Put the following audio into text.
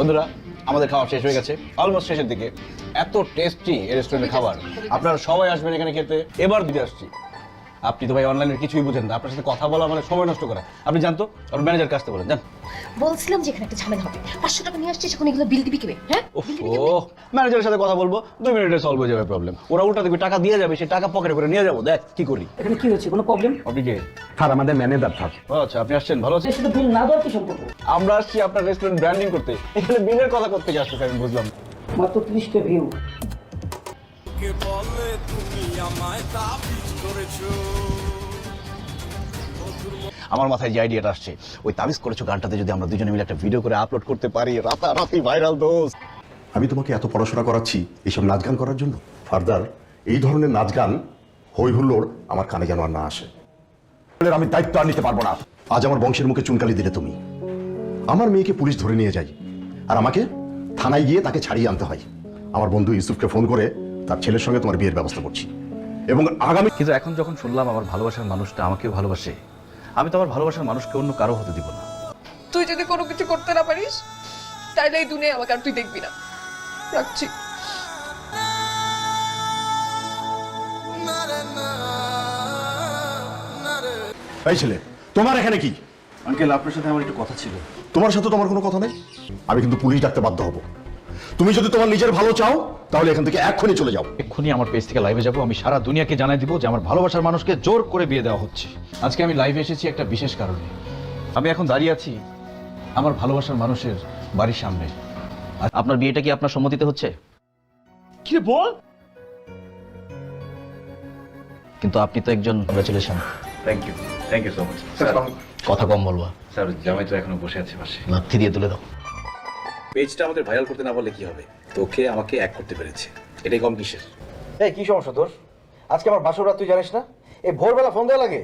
বন্ধুরা, আমাদের খাওয়া শেষ হয়ে গেছে। অলমোস্ট শেষের দিকে। এত টেস্টি এই রেস্টুরেন্টের খাবার। আপনারা সবাই আসবেন এখানে খেতে। এবার দিতে আসছি। আপনি তো ভাই অনলাইনে কিছুই বুঝেন না। আপনার সাথে কথা বলা মানে সময় নষ্ট করা। আপনি জানতো আপনার ম্যানেজার কাছতে বলেন জান বলছিলাম যে এখানে একটা ঝামেলা হবে। পাঁচশো টাকা নিয়ে আসছিস এখন এগুলো বিল দিবি কেবে হ্যাঁ? ও ম্যানেজারের সাথে কথা বলব দুই মিনিটে সলভ হয়ে যাবে প্রবলেম ওরা উল্টা দেখবে টাকা দিয়ে যাবে সে টাকা পকেটে করে নিয়ে যাব। দেখ কি করি? এখানে কি হচ্ছে কোনো প্রবলেম আপনি কে? স্যার আমাদের ম্যানেজার স্যার। আচ্ছা আপনি আসছেন ভালো আছেন? সাথে বিল না দেওয়ার কি সম্পর্ক? আমরা আসছি আপনার রেস্টুরেন্ট ব্র্যান্ডিং করতে। এখানে বিলের কথা করতে আসছে আমি বুঝলাম। মাত্র ত্রিশটা ভিউ কে বলে তুমি আমায় করেছ আমার মাথায় যে আইডিয়াটা আসছে ওই তাবিজ করেছ গানটাতে যদি আমরা দুজনে মিলে একটা ভিডিও করে আপলোড করতে পারি রাতারাতি ভাইরাল দোষ আমি তোমাকে এত পড়াশোনা করাচ্ছি এইসব নাচ গান করার জন্য? ফার্দার এই ধরনের নাচ গান হই হুল্লোড় আমার কানে যেন আর না আসে। আমি দায়িত্ব আর নিতে পারব না। আজ আমার বংশের মুখে চুনকালি দিলে তুমি। আমার মেয়েকে পুলিশ ধরে নিয়ে যায় আর আমাকে থানায় গিয়ে তাকে ছাড়িয়ে আনতে হয়। আমার বন্ধু ইউসুফকে ফোন করে তার ছেলের সঙ্গে তোমার বিয়ের ব্যবস্থা করছি। এবং আগামী কিন্তু এখন যখন শুনলাম আমার ভালোবাসার মানুষটা আমাকেও ভালোবাসে আমি তো আমার ভালোবাসার মানুষকে অন্য কারও হতে দিব না। তুই যদি কোনো কিছু করতে না পারিস তাইলে এই দুনিয়া আমাকে আর তুই দেখবি না। রাখছি। এই ছেলে তোমার এখানে কি? আঙ্কেল আপনার সাথে আমার একটু কথা ছিল। তোমার সাথে তোমার কোনো কথা নেই? আমি কিন্তু পুলিশ ডাকতে বাধ্য হব। তুমি যদি তোমার নিজের ভালো চাও তাহলে এখান থেকে এক্ষুনি চলে যাও। এক্ষুনি আমার পেজ থেকে লাইভে যাব। আমি সারা দুনিয়াকে জানাই দিব যে আমার ভালোবাসার মানুষকে জোর করে বিয়ে দেওয়া হচ্ছে। আজকে আমি লাইভে এসেছি একটা বিশেষ কারণে। আমি এখন দাঁড়িয়ে আছি আমার ভালোবাসার মানুষের বাড়ির সামনে। আর আপনার বিয়েটা কি আপনার সম্মতিতে হচ্ছে? কি বল? কিন্তু আপনি তো একজন congratulation thank you thank you so much কথা কম বলবা। স্যার জামাই তো এখনও বসে আছে পাশে। লাথি দিয়ে তুলে দাও। পেজটা আমাদের ভাইরাল করতে না পারলে কি হবে? তোকে আমাকে এক করতে পেরেছে। এটাই কম কিসের? এই, কি সমস্যা তোর? আজকে আমার বাসর রাত তুই জানিস না? এই ভোরবেলা ফোন দেওয়া লাগে?